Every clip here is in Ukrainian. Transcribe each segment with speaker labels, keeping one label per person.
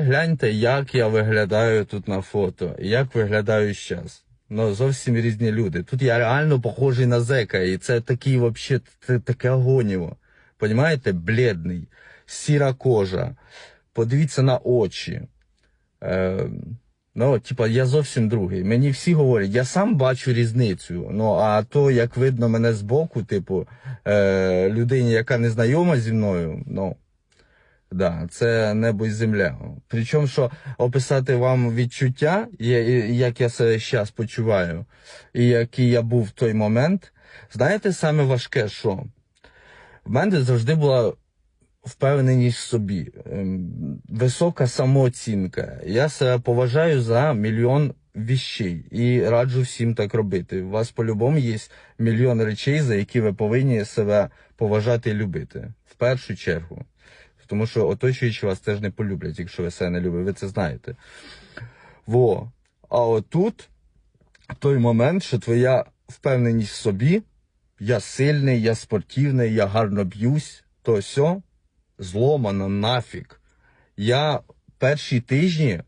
Speaker 1: гляньте, як я виглядаю тут на фото, як виглядаю зараз. Ну, зовсім різні люди. Тут я реально похожий на зека, і це такий вообще, це таке агоніво. Понімаєте? Бледний, сіра кожа. Подивіться на очі. Е, ну, типа, я зовсім другий. Мені всі говорять, я сам бачу різницю. Ну, а то, як видно мене збоку, типу, е, людині, яка не знайома зі мною, ну. Да, це небо і земля. Причому, що описати вам відчуття, як я себе зараз почуваю, і який я був в той момент, знаєте, саме важке, що в мене завжди була впевненість в собі, ем, висока самооцінка. Я себе поважаю за мільйон віщей і раджу всім так робити. У вас по-любому є мільйон речей, за які ви повинні себе поважати і любити. В першу чергу. Тому що оточуючі вас теж не полюблять, якщо ви себе не любите, ви це знаєте. Во. А отут той момент, що твоя впевненість в собі, я сильний, я спортивний, я гарно б'юсь, то все зломано нафіг. Я перші тижні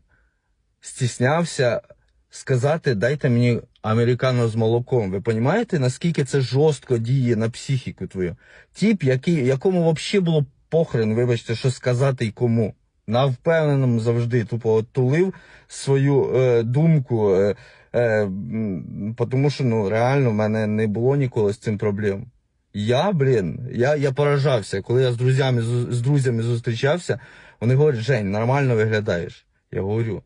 Speaker 1: стіснявся сказати, дайте мені американо з молоком. Ви розумієте, наскільки це жорстко діє на психіку твою? Тіп, який, якому взагалі було похрен, вибачте, що сказати і кому. На впевненому завжди тупо от тулив свою е, думку, е, е, тому що ну, реально в мене не було ніколи з цим проблем. Я, блін, я, я поражався, коли я з друзями, з, з друзями зустрічався, вони говорять, Жень, нормально виглядаєш. Я говорю,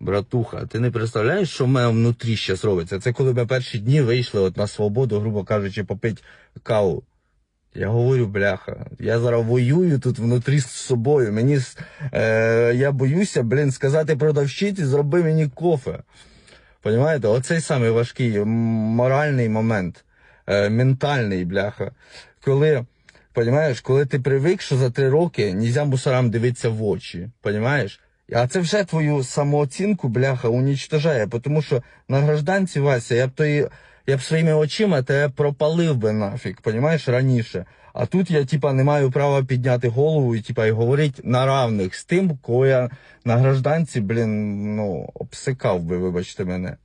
Speaker 1: братуха, ти не представляєш, що в мене внутрі зараз робиться? Це коли ми перші дні вийшли от на свободу, грубо кажучи, попити каву. Я говорю, бляха, я зараз воюю тут внутрі з собою. Мені е, я боюся, блін, сказати продавщиці, зроби мені кофе. Понімаєте? Оцей самий важкий моральний момент, е, ментальний, бляха. Коли, понімаєш, коли ти привик, що за три роки нельзя мусорам дивитися в очі. Понімаєш? А це вже твою самооцінку, бляха, унічтожає, тому що на гражданці Вася, я б тої, я б своїми очима тебе пропалив би нафіг, понімаєш, раніше. А тут я, типа, не маю права підняти голову і, типа, і говорити на равних з тим, кого я на гражданці, блін, ну, обсикав би, вибачте мене.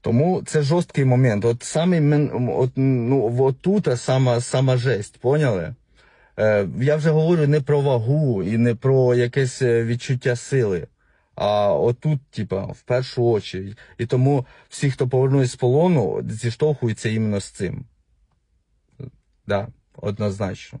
Speaker 1: Тому це жорсткий момент. От саме от, ну, от тут сама, сама жесть, поняли? Е, я вже говорю не про вагу і не про якесь е, відчуття сили. А отут, типа, в першу очередь. І тому всі, хто повернуться з полону, зіштовхуються іменно з цим. Да, однозначно.